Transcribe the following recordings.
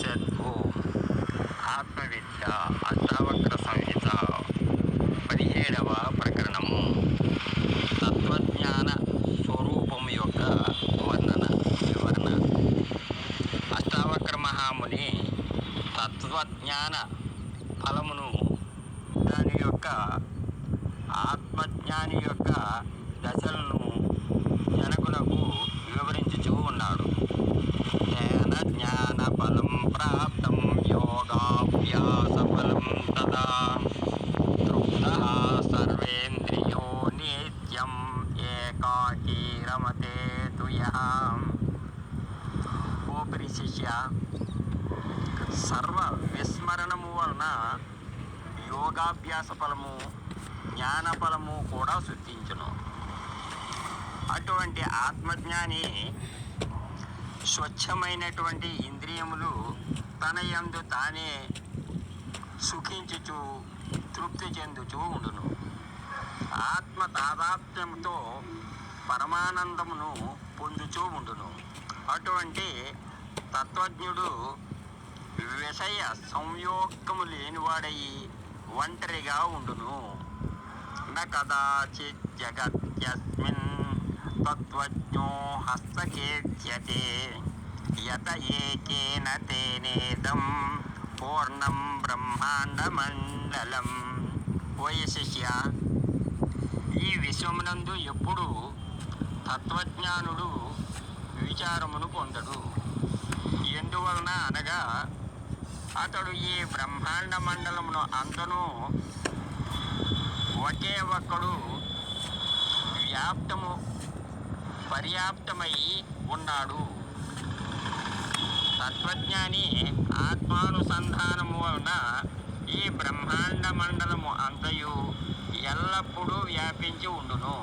తత్సత్ ఆత్మవిద్య అష్టావక్ర సంహిత పదిహేడవ ప్రకరణము తత్వజ్ఞాన స్వరూపం యొక్క వర్ణన వివరణ. అష్టావక్ర మహాముని తత్వజ్ఞాన ఫలమును దాని యొక్క ఆత్మజ్ఞాని యొక్క దశలను జనకులకు వివరించుచూ ఉన్నాడు. ప్రాప్తం యోగాభ్యాస ఫలం తదా. తృప్త సర్వేంద్రియో నిత్యం ఏకాకీ రమతే తుయ శిష్య సర్వ విస్మరణము వలన యోగాభ్యాస ఫలము జ్ఞాన ఫలము కూడా సిద్ధించును అటువంటి ఆత్మజ్ఞాని స్వచ్ఛమైనటువంటి ఇంద్రియములు తన యందు తానే సుఖించుచు తృప్తి చెందుచూ ఉండును. ఆత్మ తాదాత్మ్యంతో పరమానందమును పొందుచూ ఉండును. అటువంటి తత్వజ్ఞుడు విషయ సంయోగము లేనివాడయి ఒంటరిగా ఉండును. న కదాచిత్ జగత్యస్మిన్ తత్వజ్ఞో హస్తకేత్యతే యత ఏకేన తేనేదం పూర్ణం బ్రహ్మాండమండలం ఓయ శిష్య ఈ విశ్వమునందు ఎప్పుడు తత్వజ్ఞానుడు విచారమును పొందడు. ఎందువలన అనగా అతడు ఈ బ్రహ్మాండ మండలమును అందనూ ఒకే ఒక్కడు వ్యాప్తము పర్యాప్తమై ఉన్నాడు. తత్వజ్ఞాని ఆత్మానుసంధానము వలన ఈ బ్రహ్మాండ మండలము అంతయు ఎల్లప్పుడూ వ్యాపించి ఉండును.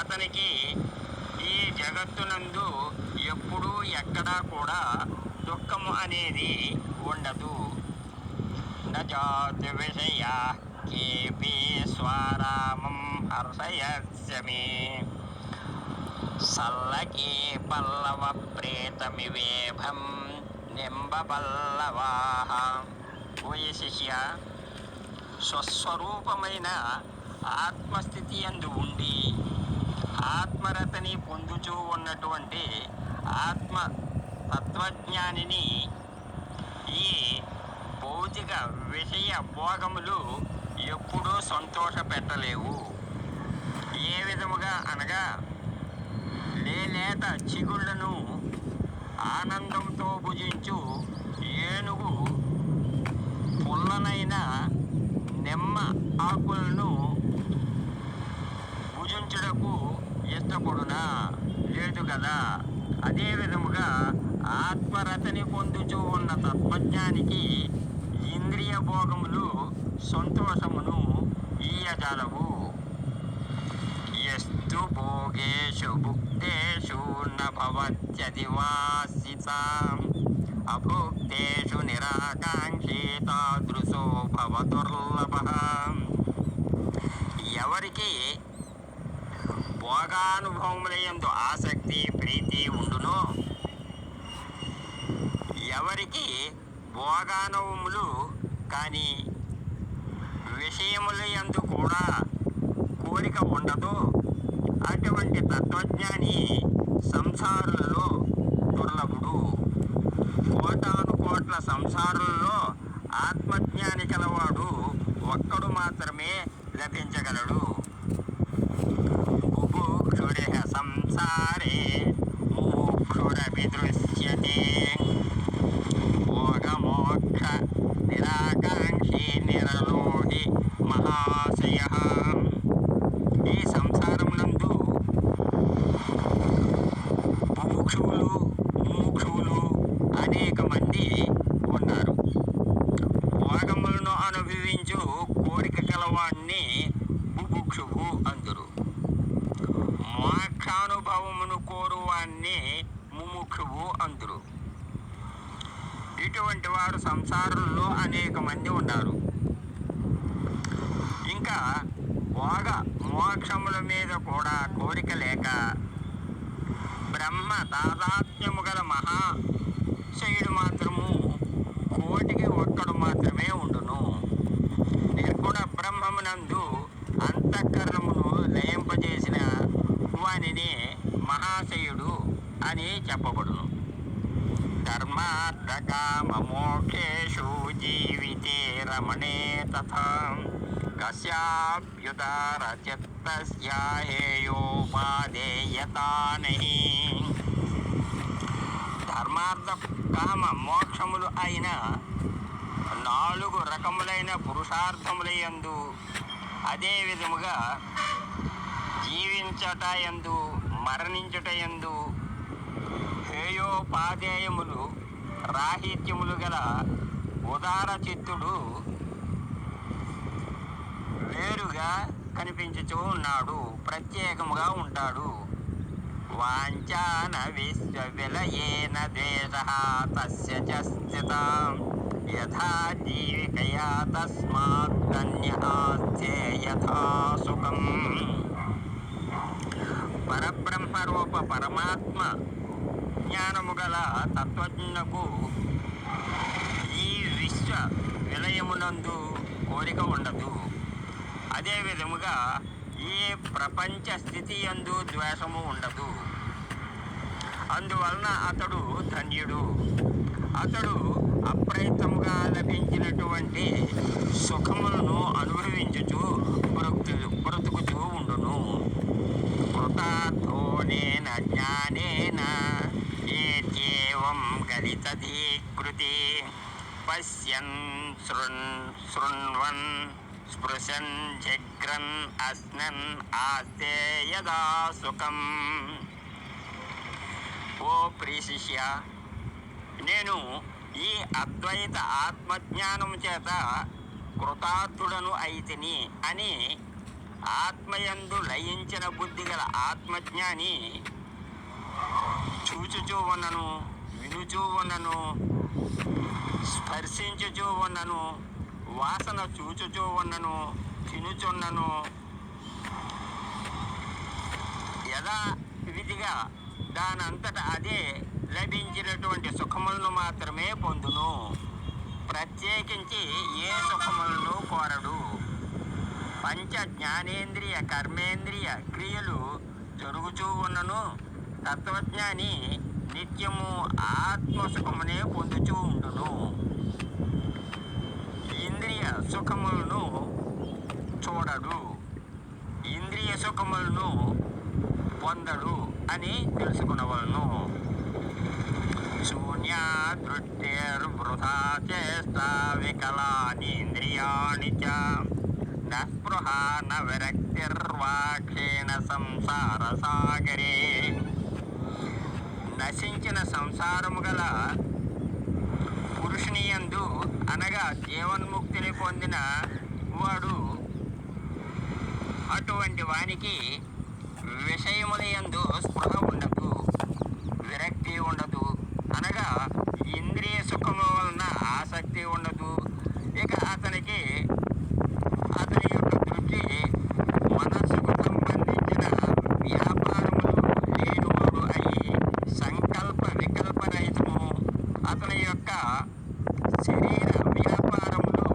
అతనికి ఈ జగత్తునందు ఎప్పుడూ ఎక్కడా కూడా దుఃఖము అనేది ఉండదు. నజాతి విషయ కేపి స్వారామం హర్షయస్యమి. సల్లకి పల్లవ ప్రేతమివేభం నింబ పల్లవాహ. ఓయ శిష్య స్వస్వరూపమైన ఆత్మస్థితి అందు ఉండి ఆత్మరతని పొందుచూ ఉన్నటువంటి ఆత్మ తత్వజ్ఞానిని ఈ భౌతిక విషయ భోగములు ఎప్పుడూ సంతోష పెట్టలేవు ఏ విధముగా అనగా లేలేత చిగుళ్ళను ఆనందంతో భుజించు ఏనుగు పుల్లనైన నిమ్మ ఆకులను భుజించుటకు ఇష్టపడునా? లేదు కదా. అదే విధముగా ఆత్మరతని పొందుచూ ఉన్న తత్వజ్ఞానికి ఇంద్రియ భోగములు సంతోషమును ఈయజాలవు సు భోగేషు భుక్తేషు నభవత్యది వాసిత. అభుక్తేషు నిరాకాంక్షి తాదృశో భవ దుర్లభ ఎవరికి భోగానుభవములయందు ఆసక్తి ప్రీతి ఉండునో ఎవరికి భోగానుభవములు కానీ విషయముల యందు కూడా కోరిక ఉండదు అటువంటి తత్వజ్ఞాని సంసారులలో దుర్లభుడు. కోటాను కోట్ల సంసారులలో ఆత్మజ్ఞాని కలవాడు ఒక్కడు మాత్రమే లభించగలడు. బుభుక్షుడిహ సంసారే ముముక్షురపి దృశ్యతే భోగమోక్ష నిరాకాంక్షి నిరలోహి మహాశయ. ఇటువంటి వారు సంసారంలో అనేక మంది ఉన్నారు. ఇంకా భోగ మోక్షముల మీద కూడా కోరిక లేక బ్రహ్మ తాదాత్మ్యము గల మహా మహాశయుడు మాత్రము కోటికి ఒక్కడు మాత్రమే ఉండును. నిర్గుణ బ్రహ్మమునందు అంతఃకరణమును లయింపజేసిన వానిని మహాశయుడు అని చెప్పబడును. ధర్మార్థకామమోక్షేషు జీవితే రమణే తథా కస్యాభ్యుదార చిత్తస్యాహేయోపాదేయతానహి ధర్మార్థ కామ మోక్షములు అయిన నాలుగు రకములైన పురుషార్థములయందు అదే విధముగా జీవించట యందు శ్రేయోపాధేయములు రాహిత్యములు గల ఉదార చిత్తుడు వేరుగా కనిపించుతూ ఉన్నాడు. ప్రత్యేకముగా ఉంటాడు. వాంఛాన విశ్వ విలయేన ద్వేష తస్య చ స్థితాం యథా జీవికయా తస్మాత్ కన్యాస్తే యథా సుఖం పరబ్రహ్మరూప పరమాత్మ జ్ఞానము గల తత్వజ్ఞకు ఈ విశ్వ విలయమునందు కోరిక ఉండదు. అదే విధముగా ఈ ప్రపంచ స్థితి యందు ద్వేషము ఉండదు. అందువలన అతడు ధన్యుడు. అతడు అప్రయత్నముగా లభించినటువంటి సుఖములను అనుభవించుచు బ్రతుకు బ్రతుకుచూ ఉండును. కృతార్థోనేన జ్ఞానే గలితధీకృతి పశ్యన్ శృణ్ శృణ్వన్ స్పృశన్ జగ్రన్ అస్నన్ ఆస్తే యదా సుఖం. ఓ ప్రియశిష్య నేను ఈ అద్వైత ఆత్మజ్ఞానం చేత కృతార్థుడను అయితిని అని ఆత్మయందు లయించిన బుద్ధి గల ఆత్మజ్ఞాని చూచుచూ ఉన్నను వినుచూ ఉన్నను స్పర్శించుచూ ఉన్నను వాసన చూచుచూ ఉన్నను తినుచున్నను. యథా విధిగా దానంతట అదే లభించినటువంటి సుఖములను మాత్రమే పొందును. ప్రత్యేకించి ఏ సుఖములను కోరడు. పంచ జ్ఞానేంద్రియ కర్మేంద్రియ క్రియలు జరుగుచూ ఉన్నను. తత్వజ్ఞాని నిత్యము ఆత్మ సుఖమునే పొందుచూ ఉండును. ఇంద్రియ సుఖములను చూడడు. ఇంద్రియ సుఖములను పొందడు అని తెలుసుకునవలను. శూన్యా దృష్టిర్వృథా చేష్టా వికలాని ఇంద్రియాణి చ. నస్పృహ న విరక్తిర్వాక్షేణ సంసార సాగరే. నశించిన సంసారము గల పురుషుని యందు అనగా జీవన్ముక్తిని పొందిన వాడు. అటువంటి వానికి విషయముల యందు స్పృహ ఉండదు విరక్తి ఉండదు అనగా ఇంద్రియ సుఖము వలన ఆసక్తి ఉండదు ఇక అతనికి అతని యొక్క దృష్టి మనస్సుకు సంబంధించిన వ్యాపారములు లేనివాడు అయి సంకల్ప వికల్ప రహితము అతని యొక్క శరీర వ్యాపారములు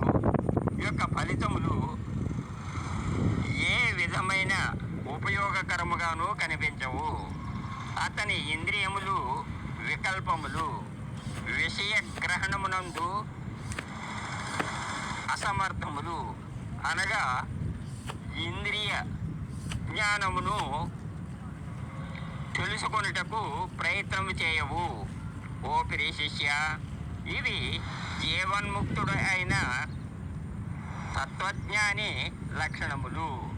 యొక్క ఫలితములు ఏ విధమైన ఉపయోగకరముగాను కనిపించవు. అతని ఇంద్రియములు వికల్పములు విషయ గ్రహణమునందు అసమర్థములు. అనగా ఇంద్రియ జ్ఞానమును తెలుసుకొనుటకు ప్రయత్నం చేయవు. ఓపిరి శిష్య ఇవి జీవన్ముక్తుడు అయిన తత్వజ్ఞాని లక్షణములు.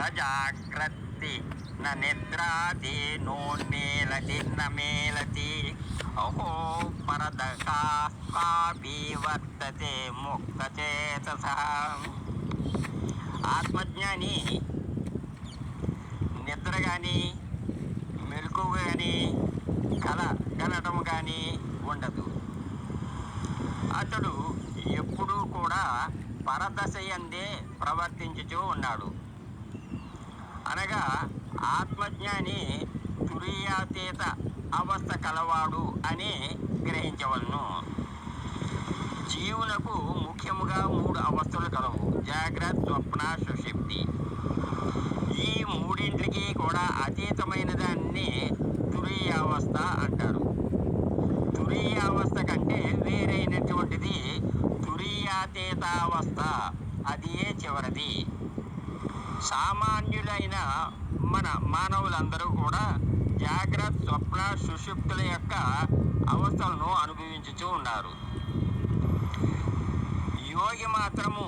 రజాగ్రత్తి న నోన్మేలతి న మేలతి అహో పరదకా కాపి వర్తతే ఆత్మజ్ఞాని నిద్ర కానీ మెలకు కానీ కల కలటం కానీ ఉండదు. అతడు ఎప్పుడూ కూడా పరదశయందే ప్రవర్తించుతూ ప్రవర్తించుచూ ఉన్నాడు. అనగా ఆత్మజ్ఞాని తురియాతీత అవస్థ కలవాడు అని గ్రహించవలను. జీవులకు ముఖ్యముగా మూడు అవస్థలు కలవు. జాగ్రత్త స్వప్న సుషిప్తి ఈ మూడింటికి కూడా అతీతమైన దాన్ని తురీయావస్థ అంటారు. తురీయావస్థ కంటే వేరైనటువంటిది తురీయాతీతావస్థ అది చివరిది. సామాన్యులైన మన మానవులందరూ కూడా జాగ్రత్త స్వప్న సుషుప్తుల యొక్క అవస్థలను అనుభవించుతూ ఉన్నారు. యోగి మాత్రము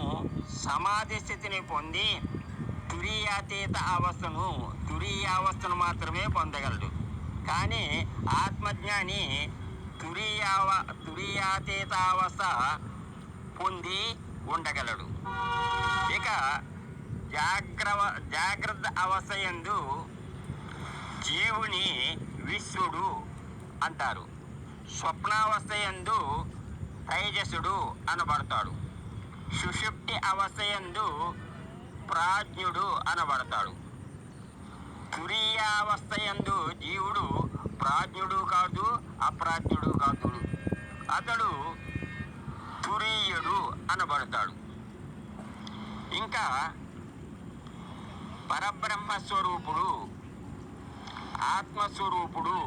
సమాధి స్థితిని పొంది తురీయాతీత అవస్థను తురీయావస్థను మాత్రమే పొందగలడు. కానీ ఆత్మజ్ఞాని తురీయావ తురీయాతీత అవస్థ పొంది ఉండగలడు. ఇక జాగ్ర జాగ్రత్త అవసయందు జీవుని విశ్వడు అంటారు. స్వప్నావస్థయందు తైజసుడు అనబడతాడు. సుషుప్తి అవస్థయందు ప్రాజ్ఞుడు అనబడతాడు. తురీయావస్థయందు జీవుడు ప్రాజ్ఞుడు కాదు అప్రాజ్ఞుడు కాదు. అతడు తురీయుడు అనబడతాడు. ఇంకా పరబ్రహ్మ స్వరూపుడు ఆత్మస్వరూపుడు.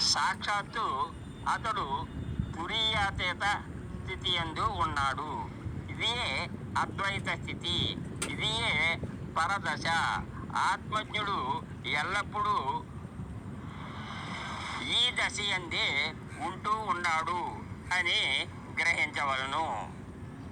సాక్షాత్తు అతడు తురీయాతీత స్థితి ఎందు ఉన్నాడు. ఇదియే అద్వైత స్థితి ఇదియే పరదశ. ఆత్మజ్ఞుడు ఎల్లప్పుడూ ఈ దశ ఎందే ఉంటూ ఉన్నాడు అని గ్రహించవలను.